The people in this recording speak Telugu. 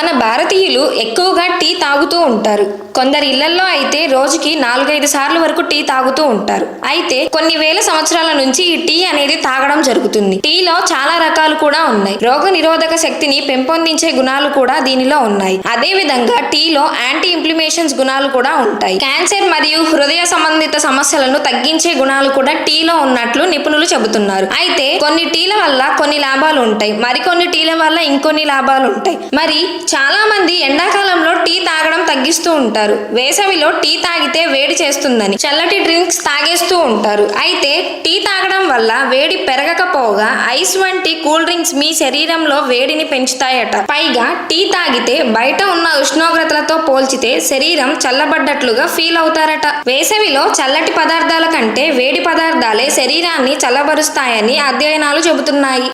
మన భారతీయులు ఎక్కువగా టీ తాగుతూ ఉంటారు. కొందరి ఇళ్ళలో అయితే రోజుకి నాలుగైదు సార్లు వరకు టీ తాగుతూ ఉంటారు. అయితే కొన్ని వేల సంవత్సరాల నుంచి ఈ టీ అనేది తాగడం జరుగుతుంది. టీలో చాలా రకాలు కూడా ఉన్నాయి. రోగ నిరోధక శక్తిని పెంపొందించే గుణాలు కూడా దీనిలో ఉన్నాయి. అదే విధంగా టీలో యాంటీ ఇంప్లిమేషన్స్ గుణాలు కూడా ఉంటాయి. క్యాన్సర్ మరియు హృదయ సంబంధిత సమస్యలను తగ్గించే గుణాలు కూడా టీలో ఉన్నట్లు నిపుణులు చెబుతున్నారు. అయితే కొన్ని టీల వల్ల కొన్ని లాభాలు ఉంటాయి. మరికొన్ని టీల వల్ల ఇంకొన్ని లాభాలు ఉంటాయి. మరి చాలా మంది ఎండాకాలంలో టీ తాగడం తగ్గిస్తూ ఉంటారు. వేసవిలో టీ తాగితే వేడి చేస్తుందని చల్లటి డ్రింక్స్ తాగేస్తూ ఉంటారు. అయితే టీ తాగడం వల్ల వేడి పెరగకపోగా ఐస్ వంటి కూల్ డ్రింక్స్ మీ శరీరంలో వేడిని పెంచుతాయట. పైగా టీ తాగితే బయట ఉన్న ఉష్ణోగ్రతలతో పోల్చితే శరీరం చల్లబడ్డట్లుగా ఫీల్ అవుతారట. వేసవిలో చల్లటి పదార్థాల కంటే వేడి పదార్థాలే శరీరాన్ని చల్లబరుస్తాయని అధ్యయనాలు చెబుతున్నాయి.